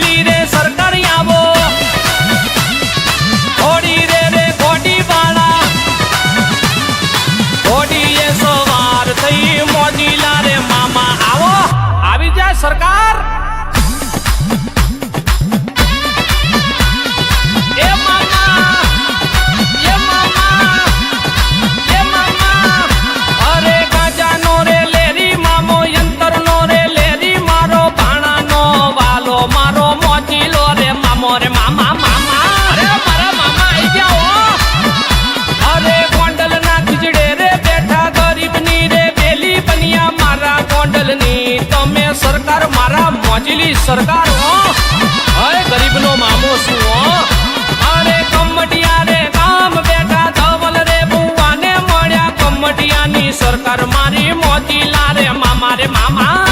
ખોડી આવો. ખોડી રે રે ખોડી વાળા ખોડી સવાર થઈ મોડી મામા. આવો, આવી જાય સરકાર. સરકાર, મારા મોજીલી સરકાર, હો. અરે ગરીબનો મામો શું, હો? અરે કમટિયા રે કામ બેઠા ધવલ રે બુવાને મળ્યા. કમટિયાની સરકાર મારી મોતીલા રે મામા રે મામા.